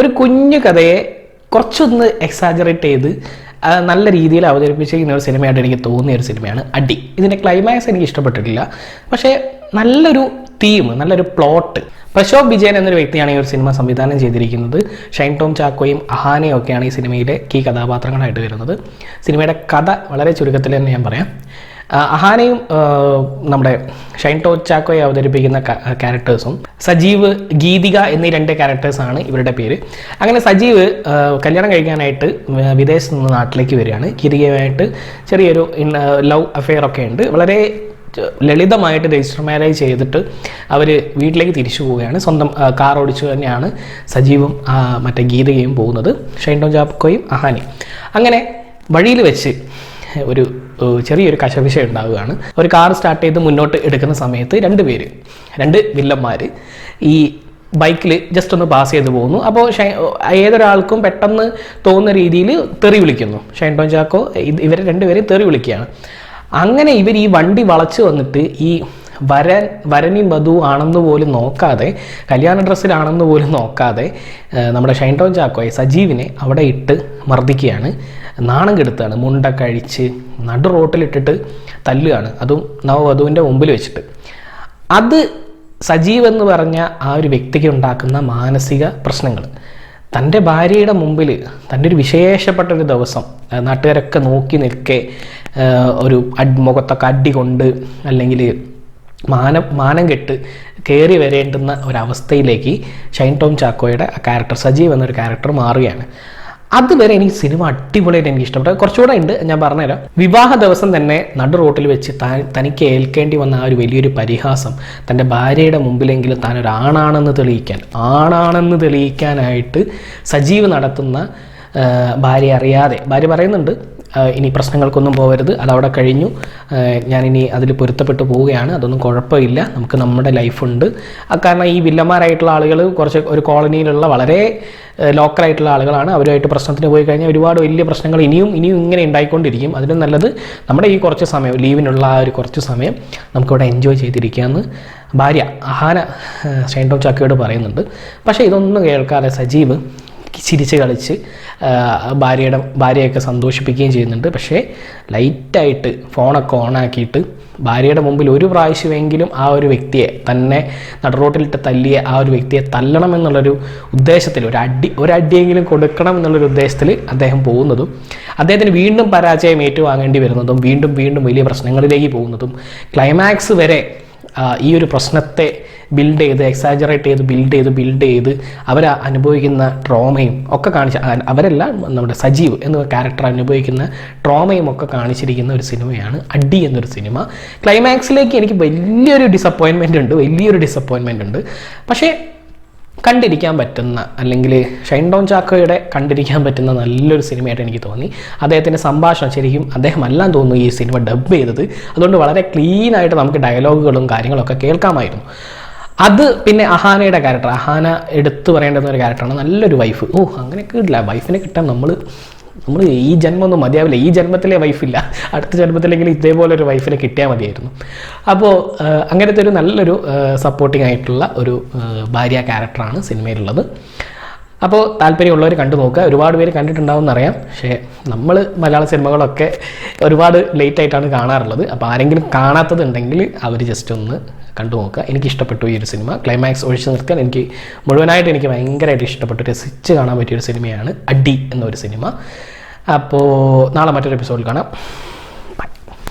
ഒരു കുഞ്ഞു കഥയെ കുറച്ചൊന്ന് എക്സാജറേറ്റ് ചെയ്ത് നല്ല രീതിയിൽ അവതരിപ്പിച്ചിരിക്കുന്ന ഒരു സിനിമയായിട്ട് എനിക്ക് തോന്നിയ ഒരു സിനിമയാണ് അടി. ഇതിന്റെ ക്ലൈമാക്സ് എനിക്ക് ഇഷ്ടപ്പെട്ടിട്ടില്ല. പക്ഷേ നല്ലൊരു തീം നല്ലൊരു പ്ലോട്ട് പ്രശോഭ് വിജയൻ എന്നൊരു വ്യക്തിയാണ് ഈ ഒരു സിനിമ സംവിധാനം ചെയ്തിരിക്കുന്നത്. ഷൈൻ ടോം ചാക്കോയും അഹാനയും ഒക്കെയാണ് ഈ സിനിമയിലെ കീ കഥാപാത്രങ്ങളായിട്ട് വരുന്നത്. സിനിമയുടെ കഥ വളരെ ചുരുക്കത്തിൽ തന്നെ ഞാൻ പറയാം. അഹാനയും നമ്മുടെ ഷൈൻ ടോ ചാക്കോയെ അവതരിപ്പിക്കുന്ന ക്യാരക്ടേഴ്സും സജീവ് ഗീതിക എന്നീ രണ്ട് ക്യാരക്ടേഴ്സാണ് ഇവരുടെ പേര്. അങ്ങനെ സജീവ് കല്യാണം കഴിക്കാനായിട്ട് വിദേശത്ത് നിന്ന് നാട്ടിലേക്ക് വരികയാണ്. ഗീതികയുമായിട്ട് ചെറിയൊരു ലവ് അഫെയർ ഒക്കെ ഉണ്ട്. വളരെ ലളിതമായിട്ട് രജിസ്റ്റർ മാരേജ് ചെയ്തിട്ട് അവർ വീട്ടിലേക്ക് തിരിച്ചു പോവുകയാണ്. സ്വന്തം കാർ ഓടിച്ചു തന്നെയാണ് സജീവും മറ്റേ ഗീതയും പോകുന്നത്. ഷൈൻ ടോ ചാക്കോയും അഹാനയും. അങ്ങനെ വഴിയിൽ വെച്ച് ഒരു ചെറിയൊരു കശപിശ ഉണ്ടാവുകയാണ്. ഒരു കാർ സ്റ്റാർട്ട് ചെയ്ത് മുന്നോട്ട് എടുക്കുന്ന സമയത്ത് രണ്ട് പേര് രണ്ട് വില്ലന്മാർ ഈ ബൈക്കിൽ ജസ്റ്റ് ഒന്ന് പാസ് ചെയ്ത് പോകുന്നു. അപ്പോൾ ഏതൊരാൾക്കും പെട്ടെന്ന് തോന്നുന്ന രീതിയിൽ തെറി വിളിക്കുന്നു. ഷൈൻ ടോൺ ചാക്കോ ഇവരെ രണ്ടുപേരെയും തെറി വിളിക്കുകയാണ്. അങ്ങനെ ഇവർ ഈ വണ്ടി വളച്ച് വന്നിട്ട് ഈ വരൻ വരനും വധു ആണെന്ന് പോലും നോക്കാതെ കല്യാണ ഡ്രസ്സിലാണെന്ന് പോലും നോക്കാതെ നമ്മുടെ ഷൈൻ ടോൺ ചാക്കോയെ സജീവിനെ അവിടെ ഇട്ട് മർദ്ദിക്കുകയാണ്. നാണം കെടുത്താണ്. മുണ്ടൊക്കെ അഴിച്ച് നടു റോട്ടിലിട്ടിട്ട് തല്ലുകയാണ്. അതും നവവധുവിന്റെ മുമ്പിൽ വെച്ചിട്ട്. അത് സജീവ് എന്ന് പറഞ്ഞ ആ ഒരു വ്യക്തിക്ക് ഉണ്ടാക്കുന്ന മാനസിക പ്രശ്നങ്ങൾ. തന്റെ ഭാര്യയുടെ മുമ്പിൽ തന്റെ ഒരു വിശേഷപ്പെട്ട ഒരു ദിവസം നാട്ടുകാരൊക്കെ നോക്കി നിൽക്കെ ഒരു അഡ് മുഖത്തൊക്കെ അടി കൊണ്ട് അല്ലെങ്കിൽ മാന മാനം കെട്ട് കയറി വരേണ്ടുന്ന ഒരവസ്ഥയിലേക്ക് ഷൈൻ ടോം ചാക്കോയുടെ ക്യാരക്ടർ സജീവ് എന്നൊരു ക്യാരക്ടർ മാറുകയാണ്. അതുവരെ എനിക്ക് സിനിമ അടിപൊളിയായിട്ട് എനിക്ക് ഇഷ്ടപ്പെട്ടു കുറച്ചുകൂടെ ഉണ്ട് ഞാൻ പറഞ്ഞുതരാം. വിവാഹ ദിവസം തന്നെ നടു റോട്ടിൽ വെച്ച് തനിക്ക് ഏൽക്കേണ്ടി വന്ന ആ ഒരു വലിയൊരു പരിഹാസം തന്റെ ഭാര്യയുടെ മുമ്പിലെങ്കിലും താൻ ഒരു ആണാണെന്ന് തെളിയിക്കാൻ ആണാണെന്ന് തെളിയിക്കാനായിട്ട് സജീവ് നടത്തുന്ന ഭാര്യ അറിയാതെ. ഭാര്യ പറയുന്നുണ്ട് ഇനി പ്രശ്നങ്ങൾക്കൊന്നും പോകരുത് അതവിടെ കഴിഞ്ഞു. ഞാനിനി അതിൽ പൊരുത്തപ്പെട്ടു പോവുകയാണ്. അതൊന്നും കുഴപ്പമില്ല. നമുക്ക് നമ്മുടെ ലൈഫുണ്ട്. കാരണം ഈ വില്ലന്മാരായിട്ടുള്ള ആളുകൾ കുറച്ച് ഒരു കോളനിയിലുള്ള വളരെ ലോക്കലായിട്ടുള്ള ആളുകളാണ്. അവരുമായിട്ട് പ്രശ്നത്തിന് പോയി കഴിഞ്ഞാൽ ഒരുപാട് വലിയ പ്രശ്നങ്ങൾ ഇനിയും ഇനിയും ഇങ്ങനെ ഉണ്ടായിക്കൊണ്ടിരിക്കും. അതിലും നല്ലത് നമ്മുടെ ഈ കുറച്ച് സമയം ലീവിനുള്ള ആ ഒരു കുറച്ച് സമയം നമുക്കിവിടെ എൻജോയ് ചെയ്തിരിക്കാമെന്ന് ഭാര്യ അഹാന ആ, ഷൈൻ ടോം ചാക്കയോട് പറയുന്നുണ്ട്. പക്ഷേ ഇതൊന്നും കേൾക്കാതെ സജീവ് ചിരിച്ച് കളിച്ച് ഭാര്യയുടെ ഭാര്യയൊക്കെ സന്തോഷിപ്പിക്കുകയും ചെയ്യുന്നുണ്ട്. പക്ഷേ ലൈറ്റായിട്ട് ഫോണൊക്കെ ഓണാക്കിയിട്ട് ഭാര്യയുടെ മുമ്പിൽ ഒരു പ്രാവശ്യമെങ്കിലും ആ ഒരു വ്യക്തിയെ തന്നെ നടുറോട്ടിലിട്ട് തല്ലിയ ആ ഒരു വ്യക്തിയെ തല്ലണം എന്നുള്ളൊരു ഉദ്ദേശത്തിൽ ഒരു അടി ഒരു കൊടുക്കണം എന്നുള്ളൊരു ഉദ്ദേശത്തിൽ അദ്ദേഹം പോകുന്നതും അദ്ദേഹത്തിന് വീണ്ടും പരാജയം ഏറ്റുവാങ്ങേണ്ടി വരുന്നതും വീണ്ടും വീണ്ടും വലിയ പ്രശ്നങ്ങളിലേക്ക് പോകുന്നതും ക്ലൈമാക്സ് വരെ ഈ ഒരു പ്രശ്നത്തെ ബിൽഡ് ചെയ്ത് എക്സാജറേറ്റ് ചെയ്ത് ബിൽഡ് ചെയ്ത് ബിൽഡ് ചെയ്ത് അവർ അനുഭവിക്കുന്ന ട്രോമയും ഒക്കെ കാണിച്ച അവരല്ല നമ്മുടെ സജീവ് എന്ന ക്യാരക്ടർ അനുഭവിക്കുന്ന ട്രോമയും ഒക്കെ കാണിച്ചിരിക്കുന്ന ഒരു സിനിമയാണ് അഡ്ഡി എന്നൊരു സിനിമ. ക്ലൈമാക്സിലേക്ക് എനിക്ക് വലിയൊരു ഡിസപ്പോയിൻമെന്റ് ഉണ്ട് വലിയൊരു ഡിസപ്പോയിൻമെന്റ് ഉണ്ട്. പക്ഷേ കണ്ടിരിക്കാൻ പറ്റുന്ന അല്ലെങ്കിൽ ഷൈൻ ഡോൺ ചാക്കോയുടെ കണ്ടിരിക്കാൻ പറ്റുന്ന നല്ലൊരു സിനിമയായിട്ട് എനിക്ക് തോന്നി. അദ്ദേഹത്തിന്റെ സംഭാഷണം ശരിക്കും അദ്ദേഹം അല്ലാന്ന് തോന്നുന്നു ഈ സിനിമ ഡബ് ചെയ്തത്. അതുകൊണ്ട് വളരെ ക്ലീൻ ആയിട്ട് നമുക്ക് ഡയലോഗുകളും കാര്യങ്ങളൊക്കെ കേൾക്കാമായിരുന്നു. അത് പിന്നെ അഹാനയുടെ ക്യാരക്ടർ അഹാന എടുത്തു പറയേണ്ടുന്ന ഒരു ക്യാരക്ടറാണ് നല്ലൊരു വൈഫ് ഓ അങ്ങനെ ഇല്ല വൈഫിനെ കിട്ടാൻ നമ്മൾ നമ്മൾ ഈ ജന്മം ഒന്നും മതിയാവില്ല. ഈ ജന്മത്തിലെ വൈഫില്ല അടുത്ത ജന്മത്തിലെങ്കിലും ഇതേപോലെ ഒരു വൈഫിനെ കിട്ടിയാൽ മതിയായിരുന്നു. അപ്പോൾ അങ്ങനത്തെ ഒരു നല്ലൊരു സപ്പോർട്ടിംഗ് ആയിട്ടുള്ള ഒരു ഭാര്യ ക്യാരക്ടറാണ് സിനിമയിലുള്ളത്. അപ്പോൾ താല്പര്യമുള്ളവർ കണ്ടു നോക്കുക. ഒരുപാട് പേര് കണ്ടിട്ടുണ്ടാവും എന്നറിയാം. പക്ഷേ നമ്മൾ മലയാള സിനിമകളൊക്കെ ഒരുപാട് ലേറ്റ് ആയിട്ടാണ് കാണാറുള്ളത്. അപ്പോൾ ആരെങ്കിലും കാണാത്തതുണ്ടെങ്കിൽ അവർ ജസ്റ്റ് ഒന്ന് കണ്ടു നോക്കുക. എനിക്ക് ഇഷ്ടപ്പെട്ടു ഈ ഒരു സിനിമ. ക്ലൈമാക്സ് ഒഴിച്ചു നിർത്താൻ എനിക്ക് മുഴുവനായിട്ട് എനിക്ക് ഭയങ്കരമായിട്ട് ഇഷ്ടപ്പെട്ടു. രസിച്ച് കാണാൻ പറ്റിയൊരു സിനിമയാണ് അടി എന്നൊരു സിനിമ. അപ്പോൾ നാളെ മറ്റൊരു എപ്പിസോഡിൽ കാണാം.